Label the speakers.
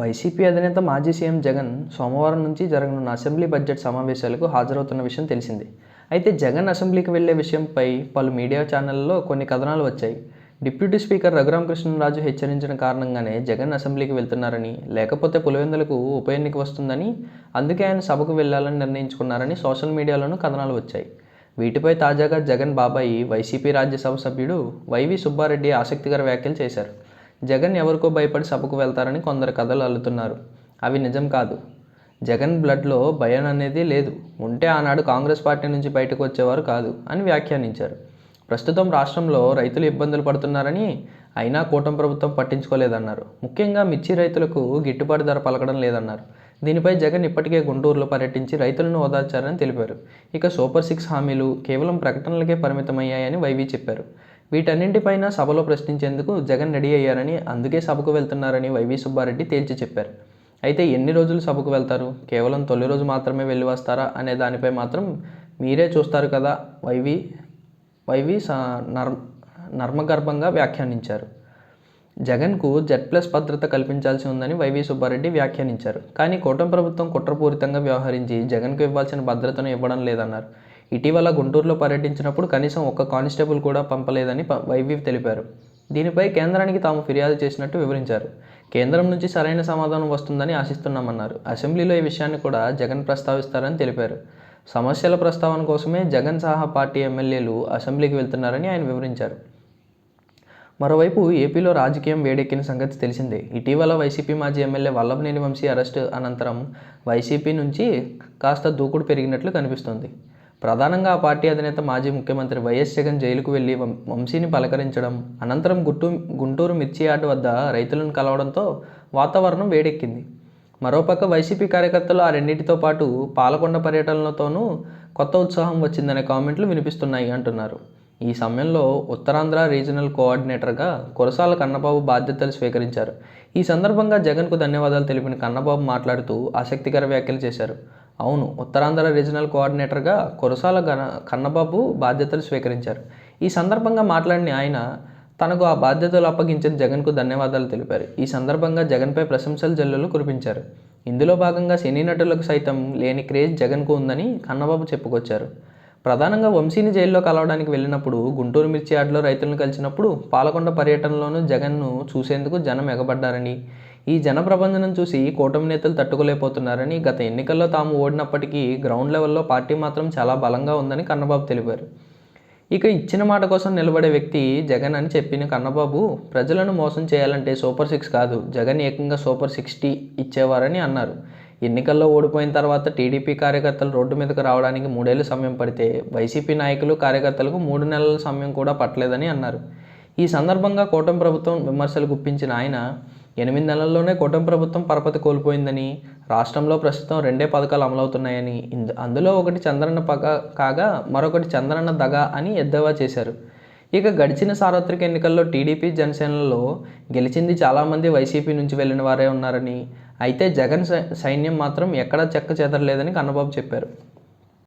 Speaker 1: YCP అధినేత మాజీ CM Jagan సోమవారం నుంచి జరగనున్న అసెంబ్లీ బడ్జెట్ సమావేశాలకు హాజరవుతున్న విషయం తెలిసిందే. అయితే జగన్ అసెంబ్లీకి వెళ్ళే విషయంపై పలు మీడియా ఛానళ్ళలో కొన్ని కథనాలు వచ్చాయి. డిప్యూటీ స్పీకర్ రఘురామకృష్ణరాజు హెచ్చరించిన కారణంగానే జగన్ అసెంబ్లీకి వెళ్తున్నారని లేకపోతే పులివెందులకు ఉప ఎన్నిక వస్తుందని అందుకే ఆయన సభకు వెళ్ళాలని నిర్ణయించుకున్నారని సోషల్ మీడియాలోనూ కథనాలు వచ్చాయి. వీటిపై తాజాగా జగన్ బాబాయి వైసీపీ రాజ్యసభ సభ్యుడు వైవి సుబ్బారెడ్డి ఆసక్తికర వ్యాఖ్యలు చేశారు. జగన్ ఎవరికో భయపడి సభకు వెళ్తారని కొందరు కథలు అల్లుతున్నారు. అవి నిజం కాదు. జగన్ బ్లడ్లో భయం అనేది లేదు. ఉంటే ఆనాడు కాంగ్రెస్ పార్టీ నుంచి బయటకు వచ్చేవారు కాదు అని వ్యాఖ్యానించారు. ప్రస్తుతం రాష్ట్రంలో రైతులు ఇబ్బందులు పడుతున్నారని అయినా కూటమి ప్రభుత్వం పట్టించుకోలేదన్నారు. ముఖ్యంగా మిర్చి రైతులకు గిట్టుబాటు ధర పలకడం లేదన్నారు. దీనిపై జగన్ ఇప్పటికే గుంటూరులో పర్యటించి రైతులను ఓదార్చారని తెలిపారు. ఇక సూపర్ సిక్స్ హామీలు కేవలం ప్రకటనలకే పరిమితమయ్యాయని వైవి చెప్పారు. వీటన్నింటిపైన సభలో ప్రశ్నించేందుకు జగన్ రెడీ అయ్యారని అందుకే సభకు వెళ్తున్నారని వైవి సుబ్బారెడ్డి తేల్చి చెప్పారు. అయితే ఎన్ని రోజులు సభకు వెళ్తారు? కేవలం తొలి రోజు మాత్రమే వెళ్ళి వస్తారా అనే దానిపై మాత్రం మీరే చూస్తారు కదా వైవి. వైవి స నర్ నర్మగర్భంగా వ్యాఖ్యానించారు. జగన్కు జెడ్ ప్లస్ భద్రత కల్పించాల్సి ఉందని వైవి సుబ్బారెడ్డి వ్యాఖ్యానించారు. కానీ కూటమి ప్రభుత్వం కుట్రపూరితంగా వ్యవహరించి జగన్కు ఇవ్వాల్సిన భద్రతను ఇవ్వడం లేదన్నారు. ఇటీవల గుంటూరులో పర్యటించినప్పుడు కనీసం ఒక్క కానిస్టేబుల్ కూడా పంపలేదని వైవి తెలిపారు. దీనిపై కేంద్రానికి తాము ఫిర్యాదు చేసినట్టు వివరించారు. కేంద్రం నుంచి సరైన సమాధానం వస్తుందని ఆశిస్తున్నామన్నారు. అసెంబ్లీలో ఈ విషయాన్ని కూడా జగన్ ప్రస్తావిస్తారని తెలిపారు. సమస్యల ప్రస్తావన కోసమే జగన్ సహా పార్టీ ఎమ్మెల్యేలు అసెంబ్లీకి వెళ్తున్నారని ఆయన వివరించారు. మరోవైపు ఏపీలో రాజకీయం వేడెక్కిన సంగతి తెలిసిందే. ఇటీవల వైసీపీ మాజీ ఎమ్మెల్యే వల్లభనేని వంశీ అరెస్టు అనంతరం వైసీపీ నుంచి కాస్త దూకుడు పెరిగినట్లు కనిపిస్తోంది. ప్రధానంగా ఆ పార్టీ అధినేత మాజీ ముఖ్యమంత్రి వైఎస్ జగన్ జైలుకు వెళ్ళి వంశీని పలకరించడం అనంతరం గుట్టు గుంటూరు మిర్చి యార్డు వద్ద రైతులను కలవడంతో వాతావరణం వేడెక్కింది. మరోపక్క వైసీపీ కార్యకర్తలు ఆ రెండింటితో పాటు పాలకొండ పర్యటనలతోనూ కొత్త ఉత్సాహం వచ్చిందనే కామెంట్లు వినిపిస్తున్నాయి అంటున్నారు. ఈ సమయంలో ఉత్తరాంధ్ర రీజనల్ కోఆర్డినేటర్గా కురసాల కన్నబాబు బాధ్యతలు స్వీకరించారు. ఈ సందర్భంగా జగన్కు ధన్యవాదాలు తెలిపిన కన్నబాబు మాట్లాడుతూ ఆసక్తికర వ్యాఖ్యలు చేశారు. అవును. ఉత్తరాంధ్ర రీజనల్ కోఆర్డినేటర్గా కురసాల గన కన్నబాబు బాధ్యతలు స్వీకరించారు. ఈ సందర్భంగా మాట్లాడిన ఆయన తనకు ఆ బాధ్యతలు అప్పగించిన జగన్కు ధన్యవాదాలు తెలిపారు. ఈ సందర్భంగా జగన్పై ప్రశంసలు జల్లులు కురిపించారు. ఇందులో భాగంగా సినీ నటులకు సైతం లేని క్రేజ్ జగన్కు ఉందని కన్నబాబు చెప్పుకొచ్చారు. ప్రధానంగా వంశీని జైల్లో కలవడానికి వెళ్ళినప్పుడు గుంటూరు మిర్చి యార్డులో రైతులను కలిసినప్పుడు పాలకొండ పర్యటనలోనూ జగన్ను చూసేందుకు జనం ఎగబడ్డారని ఈ జనప్రబంధనం చూసి కూటమి నేతలు తట్టుకోలేకపోతున్నారని గత ఎన్నికల్లో తాము ఓడినప్పటికీ గ్రౌండ్ లెవెల్లో పార్టీ మాత్రం చాలా బలంగా ఉందని కన్నబాబు తెలిపారు. ఇక ఇచ్చిన మాట కోసం నిలబడే వ్యక్తి జగన్ అని చెప్పిన కన్నబాబు ప్రజలను మోసం చేయాలంటే సూపర్ సిక్స్ కాదు జగన్ ఏకంగా సూపర్ సిక్స్టీ ఇచ్చేవారని అన్నారు. ఎన్నికల్లో ఓడిపోయిన తర్వాత టీడీపీ కార్యకర్తలు రోడ్డు మీదకు రావడానికి మూడేళ్ళు సమయం పడితే వైసీపీ నాయకులు కార్యకర్తలకు మూడు నెలల సమయం కూడా పట్టలేదని అన్నారు. ఈ సందర్భంగా కూటమి ప్రభుత్వం విమర్శలు గుప్పించిన ఆయన ఎనిమిది నెలల్లోనే కూటమి ప్రభుత్వం పరపతి కోల్పోయిందని రాష్ట్రంలో ప్రస్తుతం రెండే పథకాలు అమలవుతున్నాయని అందులో ఒకటి చంద్రన్న పగ కాగా మరొకటి చంద్రన్న దగ అని ఎద్దేవా చేశారు. ఇక గడిచిన సార్వత్రిక ఎన్నికల్లో టీడీపీ జనసేనలో గెలిచింది చాలామంది వైసీపీ నుంచి వెళ్ళిన వారే ఉన్నారని అయితే జగన్ సై- సైన్యం మాత్రం ఎక్కడా చెక్క చెదరలేదని కన్నబాబు చెప్పారు.